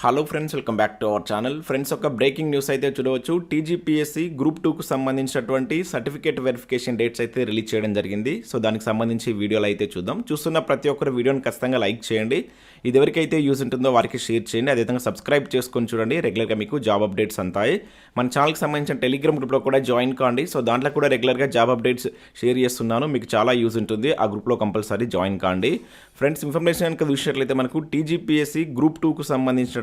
Hello friends welcome back to our channel friends ఒక breaking news అయితే చూడవచ్చు. TGPSC group టూకు సంబంధించినటువంటి సర్టిఫికేట్ వెరిఫికేషన్ డేట్స్ అయితే రిలీజ్ చేయడం జరిగింది. సో దానికి సంబంధించి వీడియోలు అయితే చూద్దాం. చూస్తున్న ప్రతి ఒక్కరు వీడియోని ఖచ్చితంగా లైక్ చేయండి. ఇది ఎవరికైతే యూజ్ ఉంటుందో వారికి షేర్ చేయండి. అదేవిధంగా సబ్స్క్రైబ్ చేసుకొని చూడండి. రెగ్యులర్గా మీకు జాబ్ అప్డేట్స్ అంతాయి. మన ఛానల్కి సంబంధించిన టెలిగ్రామ్ గ్రూప్లో కూడా జాయిన్ కాండి. సో దాంట్లో కూడా రెగ్యులర్గా జాబ్ అప్డేట్స్ షేర్ చేస్తున్నాను. మీకు చాలా యూజ్ ఉంటుంది. ఆ గ్రూప్లో కంపల్సరీ జాయిన్ కాండి. ఫ్రెండ్స్ ఇన్ఫర్మేషన్ కనుక చూసినట్లయితే మనకు టీజీపీఎస్సీ గ్రూప్ టూకు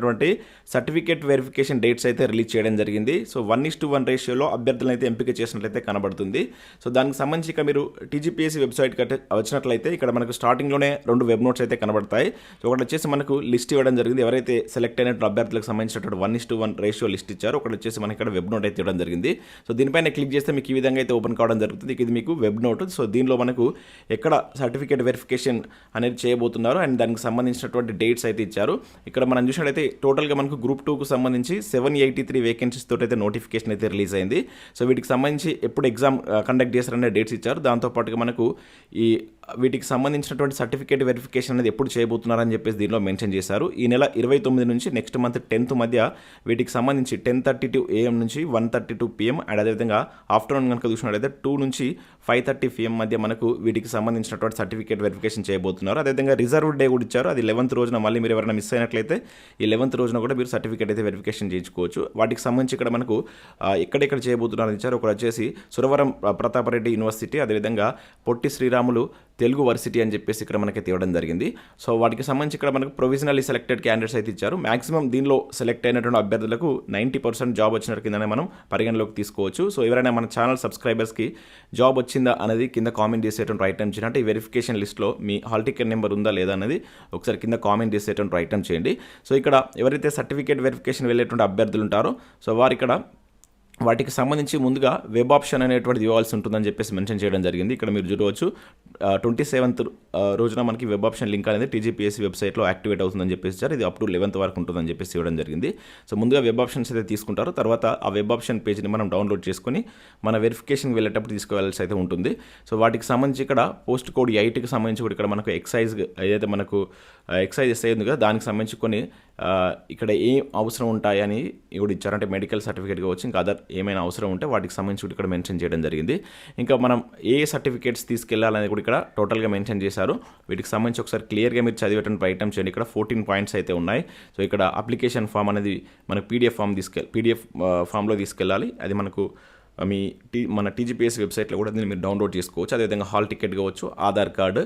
సంబంధించినటువంటి సర్టిఫికేట్ వెరిఫికేషన్ డేట్స్ అయితే రిలీజ్ చేయడం జరిగింది. So one is to one రేషియోలో అభ్యర్థులను అయితే ఎంపిక చేసినట్లయితే కనబడుతుంది. సో దానికి సంబంధించి ఇక మీరు టీజీపీఎస్సీ వెబ్సైట్ వచ్చినట్లయితే ఇక్కడ మనకు స్టార్టింగ్లోనే రెండు వెబ్ నోట్స్ అయితే కనబడతాయి. సో ఒకటి వచ్చేసి మనకు లిస్ట్ ఇవ్వడం జరిగింది. ఎవరైతే సెలెక్ట్ అయినటువంటి అభ్యర్థులకు సంబంధించినటువంటి one is to one ratio list ఇచ్చారు ఒకటి వచ్చేసి మనకి ఇక్కడ వెబ్ నోట్ అయితే ఇవ్వడం జరిగింది. సో దీనిపైన క్లిక్ చేస్తే మీకు ఈ విధంగా అయితే ఓపెన్ కావడం జరుగుతుంది. ఇది మీకు వెబ్ నోట్. సో దీనిలో మనకు ఎక్కడ సర్టిఫికేట్ వెరిఫికేషన్ అనేది చేయబోతున్నారు అండ్ దానికి సంబంధించినటువంటి డేట్స్ అయితే ఇచ్చారు. ఇక్కడ మనం చూసినట్లయితే టోటల్గా మనకు గ్రూప్ టూకు సంబంధించి సెవెన్ ఎయిటీ త్రీ వేకెన్సీస్ తోటి అయితే నోటిఫికేషన్ అయితే రిలీజ్ అయింది. సో వీటికి సంబంధించి ఎప్పుడు ఎగ్జామ్ కండక్ట్ uh, చేస్తారనే డేట్స్ ఇచ్చారు. దాంతోపాటుగా మనకు ఈ వీటికి సంబంధించినటువంటి సర్టిఫికేట్ వెరిఫికేషన్ అనేది ఎప్పుడు చేయబోతున్నారని చెప్పేసి దీనిలో మెన్షన్ చేశారు. ఈ నెల ఇరవై తొమ్మిది నుంచి నెక్స్ట్ మంత్ టెన్త్ మధ్య వీటికి సంబంధించి టెన్ థర్టీ టూ ఏఎం నుంచి one thirty two PM and అదేవిధంగా ఆఫ్టర్నూన్ కనుక చూసినట్లయితే టూ నుంచి ఫైవ్ థర్టీ పిఎం మధ్య మనకు వీటికి సంబంధించినటువంటి సర్టిఫికేట్ వెరిఫికేషన్ చేయబోతున్నారు. అదేవిధంగా రిజర్వ్ డే కూడా ఇచ్చారు. అది లెవెంత్ రోజున మళ్ళీ మీరు ఎవరైనా మిస్ అయినట్లయితే ఈ లెవెంత్ రోజున కూడా మీరు సర్టిఫికేట్ అయితే వెరిఫికేషన్ చేయించుకోవచ్చు. వాటికి సంబంధించి ఇక్కడ మనకు ఎక్కడెక్కడ చేయబోతున్నారని ఇచ్చారు. ఒకటి వచ్చేసి సురవరం ప్రతాపరెడ్డి యూనివర్సిటీ అదేవిధంగా పొట్టి శ్రీరాములు తెలుగు వర్సిటీ అని చెప్పేసి ఇక్కడ మనకి ఇవ్వడం జరిగింది. సో వాటికి సంబంధించి ఇక్కడ మనకు ప్రొవిజనల్లీ సెలెక్టెడ్ క్యాండిడేట్స్ అయితే ఇచ్చారు. మాక్సిమం దీనిలో సెలెక్ట్ అయినటువంటి అభ్యర్థులకు నైంటీ పర్సెంట్ జాబ్ వచ్చిన కిందనే మనం పరిగణలోకి తీసుకోవచ్చు. సో ఎవరైనా మన ఛానల్ సబ్స్క్రైబర్స్కి జాబ్ వచ్చిందా అనేది కింద కామెంట్ చేసేటువంటి రైట్ టైం చేయండి. ఈ వెరిఫికేషన్ లిస్ట్లో మీ హాల్ టికెట్ నెంబర్ ఉందా లేదా అనేది ఒకసారి కింద కామెంట్ చేసేటువంటి రైట్ టైం చేయండి. సో ఇక్కడ ఎవరైతే సర్టిఫికేట్ వెరిఫికేషన్ వెళ్ళేటువంటి అభ్యర్థులు ఉంటారో సో వారు ఇక్కడ వాటికి సంబంధించి ముందుగా వెబ్ ఆప్షన్ అనేటువంటిది ఇవ్వాల్సి ఉంటుందని చెప్పేసి మెన్షన్ చేయడం జరిగింది. ఇక్కడ మీరు చూడవచ్చు ట్వంటీ సెవెంత్ రోజున మనకి వెబ్ ఆప్షన్ లింక్ అనేది టీజీపీఎస్సీ వెబ్సైట్లో యాక్టివేట్ అవుతుందని చెప్పేసి ఇచ్చారు. ఇది అప్ టు లెవెంత్ వరకు ఉంటుందని చెప్పేసి ఇవ్వడం జరిగింది. సో ముందుగా వెబ్ ఆప్షన్స్ అయితే తీసుకుంటారు. తర్వాత ఆ వెబ్ ఆప్షన్ పేజ్ని మనం డౌన్లోడ్ చేసుకొని మన వెరిఫికేషన్ వెళ్ళేటప్పుడు తీసుకోవాల్సి అయితే ఉంటుంది. సో వాటికి సంబంధించి ఇక్కడ పోస్ట్ కోడ్ ఎయిట్కి సంబంధించి కూడా ఇక్కడ మనకు ఎక్సైజ్ ఏదైతే మనకు ఎక్సైజ్ ఎస్ఐ ఉంది కదా దానికి సంబంధించి కొన్ని ఇక్కడ ఏం అవసరం ఉంటాయని కూడా ఇచ్చారంటే మెడికల్ సర్టిఫికేట్ కావచ్చు ఇంకా అదర్ ఏమైనా అవసరం ఉంటే వాటికి సంబంధించి ఇక్కడ మెన్షన్ చేయడం జరిగింది. ఇంకా మనం ఏ సర్టిఫికేట్స్ తీసుకెళ్ళాలనేది కూడా ఇక్కడ టోటల్గా మెన్షన్ చేశారు. వీటికి సంబంధించి ఒకసారి క్లియర్గా మీరు చదివేటువంటి ప్రయత్నం చేయండి. ఇక్కడ ఫోర్టీన్ పాయింట్స్ అయితే ఉన్నాయి. సో ఇక్కడ అప్లికేషన్ ఫామ్ అనేది మనకు పీడిఎఫ్ ఫామ్ తీసుకెళ్ళి పీడిఎఫ్ ఫామ్లో తీసుకెళ్ళాలి. అది మనకు మీ టీ మన టీజీపీఎస్ వెబ్సైట్లో కూడా దీన్ని మీరు డౌన్లోడ్ చేసుకోవచ్చు. అదేవిధంగా హాల్ టికెట్ కావచ్చు ఆధార్ కార్డు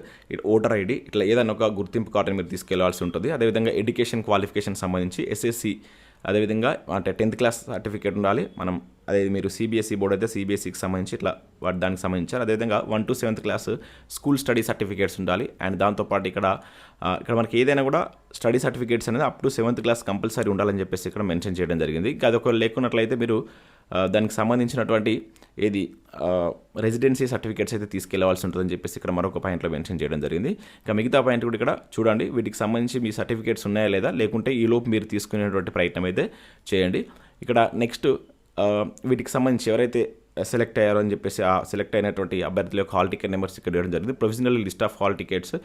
ఓటర్ ఐడి ఇట్లా ఏదైనా ఒక గుర్తింపు కార్డుని మీరు తీసుకెళ్ళాల్సి ఉంటుంది. అదేవిధంగా ఎడ్యుకేషన్ క్వాలిఫికేషన్ సంబంధించి ఎస్ఎస్సి అదేవిధంగా అంటే టెన్త్ క్లాస్ సర్టిఫికేట్ ఉండాలి. మనం అదే మీరు సిబిఎస్ఈ బోర్డు అయితే సిబిఎస్ఈకి సంబంధించి ఇట్లా వాటి దానికి సంబంధించారు. అదేవిధంగా one to seventh class school study certificates ఉండాలి. అండ్ దాంతోపాటు ఇక్కడ ఇక్కడ మనకి ఏదైనా కూడా స్టడీ సర్టిఫికేట్స్ అనేది up to seventh class compulsory ఉండాలని చెప్పేసి ఇక్కడ మెన్షన్ చేయడం జరిగింది. అది ఒకవేళ లేకున్నట్లయితే మీరు దానికి సంబంధించినటువంటి ఏది రెసిడెన్సీ సర్టిఫికేట్స్ అయితే తీసుకెళ్ళవలసి ఉంటుందని చెప్పేసి ఇక్కడ మరొక పాయింట్లో మెన్షన్ చేయడం జరిగింది. ఇంకా మిగతా పాయింట్ కూడా ఇక్కడ చూడండి. వీటికి సంబంధించి మీ సర్టిఫికేట్స్ ఉన్నాయా లేదా? లేకుంటే ఈ లోపు మీరు తీసుకునేటువంటి ప్రయత్నం అయితే చేయండి. ఇక్కడ నెక్స్ట్ వీటికి సంబంధించి ఎవరైతే సెలెక్ట్ అయ్యారో అని చెప్పేసి ఆ సెలెక్ట్ అయినటువంటి అభ్యర్థుల యొక్క హాల్ టికెట్ నెంబర్స్ ఇక్కడ ఇవ్వడం జరిగింది. Provisional list of hall tickets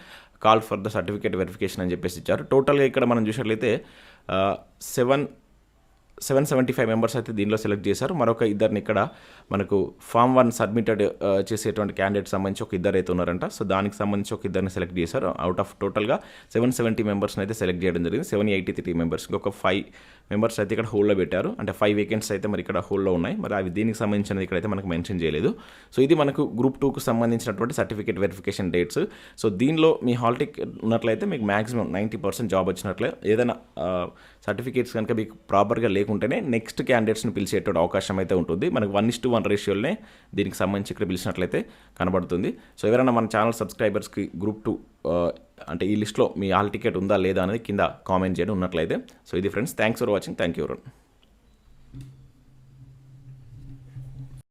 call for the certificate verification అని చెప్పేసి ఇచ్చారు. టోటల్గా ఇక్కడ మనం చూసినట్లయితే seven seven seventy five members అయితే దీనిలో సెలెక్ట్ చేశారు. మరొక ఇద్దరిని ఇక్కడ మనకు ఫామ్ వన్ సబ్మిటెడ్ చేసేటువంటి క్యాండిడేట్ సంబంధించి ఒక ఇద్దరు అయితే ఉన్నారంట. సో దానికి సంబంధించి ఒక ఇద్దరిని సెలెక్ట్ చేశారు. అవుట్ ఆఫ్ టోటల్గా సెవెన్ సెవెంటీ మెంబర్స్ని అయితే సెలెక్ట్ చేయడం జరిగింది. Seven eighty three members. ఒక ఫైవ్ మెంబర్స్ అయితే ఇక్కడ హోల్డ్లో పెట్టారు. అంటే ఫైవ్ వేకెన్సీ అయితే మరి ఇక్కడ హోల్డ్లో ఉన్నాయి. మరి అవి దీనికి సంబంధించినది ఇక్కడైతే మనకు మెన్షన్ చేయలేదు. సో ఇది మనకు గ్రూప్ టూకు సంబంధించినటువంటి సర్టిఫికేట్ వెరిఫికేషన్ డేట్స్. సో దీనిలో మీ హాల్ టికెట్ ఉన్నట్లయితే మీకు మాక్సిమం నైంటీ పర్సెంట్ జాబ్ వచ్చినట్లే. ఏదైనా సర్టిఫికేట్స్ కనుక మీకు ప్రాపర్గా లేకుంటేనే నెక్స్ట్ క్యాండిడేట్స్ని పిలిచేటువంటి అవకాశం అయితే ఉంటుంది. మనకు వన్ ఇస్ టు వన్ రేషియోల్నే దీనికి సంబంధించి ఇక్కడ పిలిచినట్లయితే కనబడుతుంది. సో ఎవరైనా మన ఛానల్ సబ్స్క్రైబర్స్కి గ్రూప్ టూ అంటే ఈ లిస్ట్లో మీ హాల్ టికెట్ ఉందా లేదా అనేది కింద కామెంట్ చేయడం ఉన్నట్లయితే. సో ఇది friends thanks for watching thank you